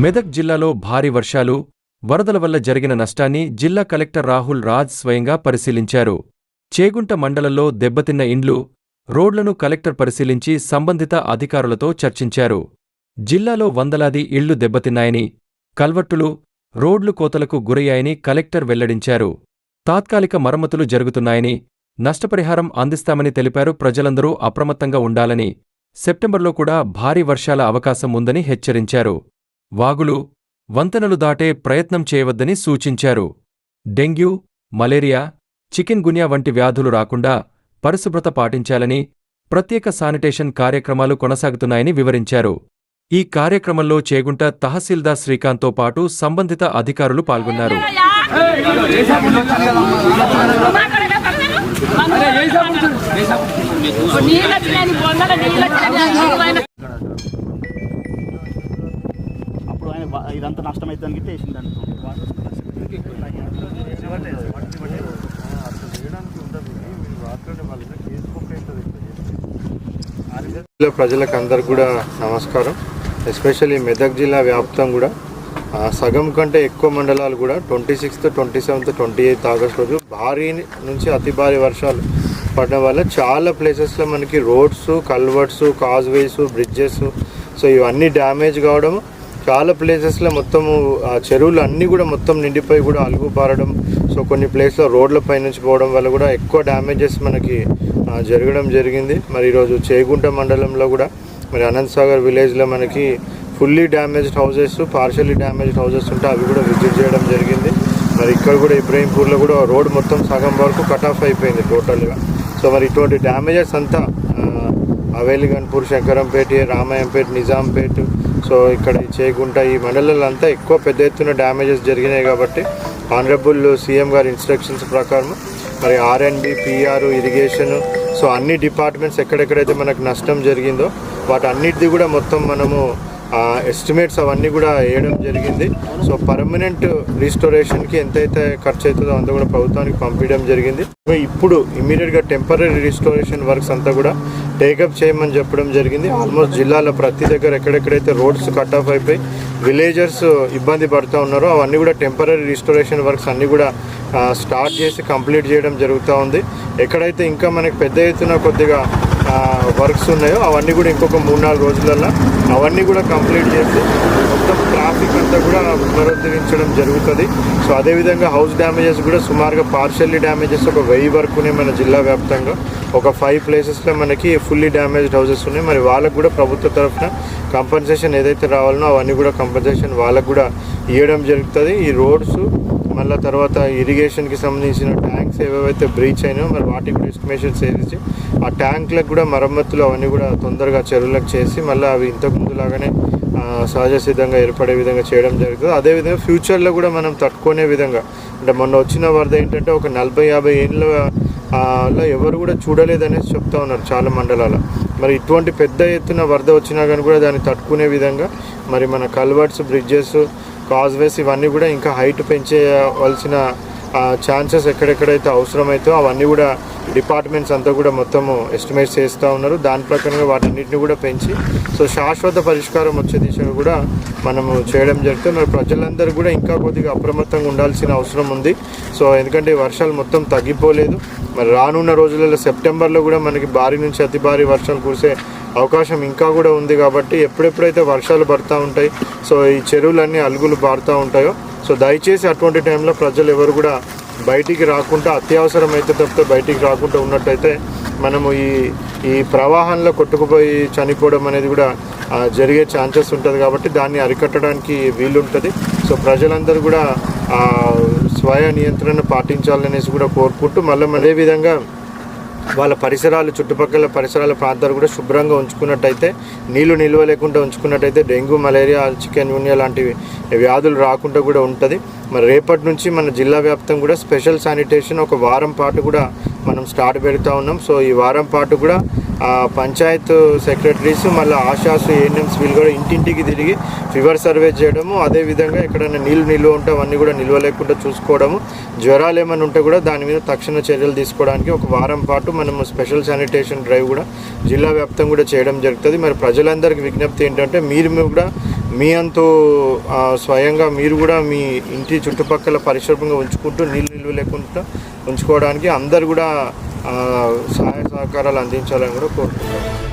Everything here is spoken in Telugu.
మెదక్ జిల్లాలో భారీ వర్షాలు వరదల వల్ల జరిగిన నష్టాన్ని జిల్లా కలెక్టర్ రాహుల్ రాజ్ స్వయంగా పరిశీలించారు. చేగుంట మండలంలో దెబ్బతిన్న ఇండ్లు రోడ్లను కలెక్టర్ పరిశీలించి సంబంధిత అధికారులతో చర్చించారు. జిల్లాలో వందలాది ఇళ్ళు దెబ్బతిన్నాయని కల్వట్టులు రోడ్లు కోతలకు గురయ్యాయని కలెక్టర్ వెల్లడించారు. తాత్కాలిక మరమ్మతులు జరుగుతున్నాయని నష్టపరిహారం అందిస్తామని తెలిపారు ప్రజలందరూ అప్రమత్తంగా ఉండాలని సెప్టెంబర్లో కూడా భారీ వర్షాల అవకాశం ఉందని హెచ్చరించారు. వాగులు వంతెనలు దాటే ప్రయత్నం చేయవద్దని సూచించారు. డెంగ్యూ మలేరియా చికెన్ గున్యా వంటి వ్యాధులు రాకుండా పరిశుభ్రత పాటించాలని ప్రత్యేక శానిటేషన్ కార్యక్రమాలు కొనసాగుతున్నాయని వివరించారు. ఈ కార్యక్రమంలో చేగుంట తహసీల్దార్ శ్రీకాంత్తో పాటు సంబంధిత అధికారులు పాల్గొన్నారు. ఇదంతా నష్టం అయితే గిట్ట వేసింది జిల్లా ప్రజలకు అందరు కూడా నమస్కారం. ఎస్పెషల్లీ మెదక్ జిల్లా వ్యాప్తం కూడా. సగం కంటే ఎక్కువ మండలాలు కూడా twenty sixth twenty seventh twenty eighth August రోజు భారీ నుంచి అతి భారీ వర్షాలు పడడం వల్ల చాలా ప్లేసెస్లో మనకి roads culverts causeways bridges so ఇవన్నీ డ్యామేజ్ కావడం చాలా ప్లేసెస్లో మొత్తము ఆ చెరువులు అన్నీ కూడా మొత్తం నిండిపోయి కూడా అలుగు పారడం సో కొన్ని ప్లేస్లో రోడ్ల పైనుంచి పోవడం వల్ల కూడా ఎక్కువ డ్యామేజెస్ మనకి జరగడం జరిగింది. మరి ఈరోజు చేగుంట మండలంలో కూడా మరి అనంత్ సాగర్ విలేజ్లో మనకి fully damaged houses partially damaged houses ఉంటే అవి కూడా విజిట్ చేయడం జరిగింది. మరి ఇక్కడ కూడా ఇబ్రహీంపూర్లో కూడా రోడ్ మొత్తం సగం వరకు కట్ ఆఫ్ అయిపోయింది టోటల్గా సో మరి ఇటువంటి డ్యామేజెస్ అంతా అవేలిగన్పూర్ శంకరంపేట రామాయంపేట నిజాంపేట సో ఇక్కడ చేయకుంట ఈ మండలాలంతా అంతా ఎక్కువ పెద్ద ఎత్తున డ్యామేజెస్ జరిగినాయి కాబట్టి ఆనరబుల్ సీఎం గారి ఇన్స్ట్రక్షన్స్ ప్రకారం మరి R and B PR irrigation so అన్ని డిపార్ట్మెంట్స్ ఎక్కడెక్కడైతే మనకు నష్టం జరిగిందో వాటన్నిటిది కూడా మొత్తం మనము ఎస్టిమేట్స్ అవన్నీ కూడా వేయడం జరిగింది. సో పర్మనెంట్ రిస్టోరేషన్కి ఎంతైతే ఖర్చు అవుతుందో అంతా కూడా ప్రభుత్వానికి పంపించడం జరిగింది. ఇప్పుడు ఇమీడియట్గా టెంపరీ రిస్టోరేషన్ వర్క్స్ అంతా కూడా టేకప్ చేయమని చెప్పడం జరిగింది. ఆల్మోస్ట్ జిల్లాలో ప్రతి దగ్గర ఎక్కడెక్కడైతే రోడ్స్ కట్ ఆఫ్ అయిపోయి విలేజర్స్ ఇబ్బంది పడుతూ ఉన్నారో అవన్నీ కూడా టెంపరీ రిస్టోరేషన్ వర్క్స్ అన్నీ కూడా స్టార్ట్ చేసి కంప్లీట్ చేయడం జరుగుతూ ఉంది. ఎక్కడైతే ఇంకా మనకి పెద్ద ఎత్తున కొద్దిగా వర్క్స్ ఉన్నాయో అవన్నీ కూడా ఇంకొక మూడు నాలుగు రోజులలో అవన్నీ కూడా కంప్లీట్ చేసి మొత్తం ట్రాఫిక్ అంతా కూడా పునరుద్ధరించడం జరుగుతుంది. సో అదేవిధంగా హౌస్ డ్యామేజెస్ కూడా సుమారుగా పార్షల్లీ డ్యామేజెస్ ఒక వెయ్యి వరకు మన జిల్లా వ్యాప్తంగా. ఒక ఫైవ్ ప్లేసెస్లో మనకి ఫుల్లీ డ్యామేజ్డ్ హౌసెస్ ఉన్నాయి. మరి వాళ్ళకు కూడా ప్రభుత్వ తరఫున కంపన్సేషన్ ఏదైతే రావాలనో అవన్నీ కూడా కంపన్సేషన్ వాళ్ళకు కూడా ఇవ్వడం జరుగుతుంది. ఈ రోడ్స్ మళ్ళీ తర్వాత ఇరిగేషన్కి సంబంధించిన ట్యాంక్స్ ఏవేవైతే బ్రీచ్ అయినాయో మరి వాటికి కూడా ఎస్టిమేషన్స్ వేసి ఆ ట్యాంక్లకు కూడా మరమ్మతులు అవన్నీ కూడా తొందరగా చెరువులకు చేసి మళ్ళీ అవి ఇంతకు లాగానే సహజ సిద్ధంగా ఏర్పడే విధంగా చేయడం జరుగుతుంది. అదేవిధంగా ఫ్యూచర్లో కూడా మనం తట్టుకునే విధంగా అంటే మొన్న వచ్చిన వరద ఏంటంటే ఒక నలభై యాభై ఏళ్ళ అలా ఎవరు కూడా చూడలేదనేసి చెప్తా ఉన్నారు చాలా మండలాల. మరి ఇటువంటి పెద్ద ఎత్తున వరద వచ్చినా కానీ కూడా దాన్ని తట్టుకునే విధంగా మరి మన కల్వర్ట్స్ బ్రిడ్జెస్ కాజ్వేస్ ఇవన్నీ కూడా ఇంకా హైట్ పెంచేయవలసిన ఛాన్సెస్ ఎక్కడెక్కడైతే అవసరమైతే అవన్నీ కూడా డిపార్ట్మెంట్స్ అంతా కూడా మొత్తము ఎస్టిమేట్స్ చేస్తూ ఉన్నారు. దాని ప్రకారంగా వాటన్నిటిని కూడా పెంచి సో శాశ్వత పరిష్కారం వచ్చే దిశగా కూడా మనము చేయడం జరుగుతుంది. మరి ప్రజలందరూ కూడా ఇంకా కొద్దిగా అప్రమత్తంగా ఉండాల్సిన అవసరం ఉంది. సో ఎందుకంటే వర్షాలు మొత్తం తగ్గిపోలేదు. మరి రానున్న రోజులలో సెప్టెంబర్లో కూడా మనకి భారీ నుంచి అతి భారీ వర్షాలు కురిసే అవకాశం ఇంకా కూడా ఉంది కాబట్టి ఎప్పుడెప్పుడైతే వర్షాలు పడుతూ ఉంటాయి సో ఈ చెరువులన్నీ అలుగులు పారుతూ ఉంటాయో సో దయచేసి అటువంటి టైంలో ప్రజలు ఎవరు కూడా బయటికి రాకుండా అత్యవసరం అయితే తప్పితే బయటికి రాకుండా ఉన్నట్టయితే మనము ఈ ఈ ప్రవాహంలో కొట్టుకుపోయి చనిపోవడం అనేది కూడా జరిగే ఛాన్సెస్ ఉంటుంది కాబట్టి దాన్ని అరికట్టడానికి వీలుంటుంది. సో ప్రజలందరూ కూడా స్వయ నియంత్రణ పాటించాలనేసి కూడా కోరుకుంటూ మళ్ళీ అదేవిధంగా వాళ్ళ పరిసరాలు చుట్టుపక్కల పరిసరాల ప్రాంతాలు కూడా శుభ్రంగా ఉంచుకున్నట్టయితే నీళ్ళు నిల్వ లేకుండా ఉంచుకున్నట్టయితే డెంగ్యూ మలేరియా చికెన్ యూనియా లాంటివి వ్యాధులు రాకుండా కూడా ఉంటుంది. మరి రేపటి నుంచి మన జిల్లా వ్యాప్తం కూడా స్పెషల్ శానిటేషన్ ఒక వారం పాటు కూడా మనం స్టార్ట్ పెడతా ఉన్నాం. సో ఈ వారం పాటు కూడా పంచాయత్ సెక్రటరీస్ మళ్ళీ ఆశాస్ ఏఎన్ఎంస్ వీళ్ళు కూడా ఇంటింటికి తిరిగి ఫీవర్ సర్వే చేయడము అదేవిధంగా ఎక్కడైనా నీళ్ళు నిల్వ ఉంటే అవన్నీ కూడా నిల్వ లేకుండా చూసుకోవడము జ్వరాలు ఏమైనా ఉంటే కూడా దాని మీద తక్షణ చర్యలు తీసుకోవడానికి ఒక వారం పాటు మనము స్పెషల్ శానిటేషన్ డ్రైవ్ కూడా జిల్లా వ్యాప్తం కూడా చేయడం జరుగుతుంది. మరి ప్రజలందరికీ విజ్ఞప్తి ఏంటంటే మీరు కూడా మీ అంతు స్వయంగా మీరు కూడా మీ ఇంటి చుట్టుపక్కల పరిశుభ్రంగా ఉంచుకుంటూ నీళ్ళు నిల్వ లేకుండా ఉంచుకోవడానికి అందరు కూడా సహాయ సహకారాలు అందించాలని కూడా కోరుకుంటున్నాను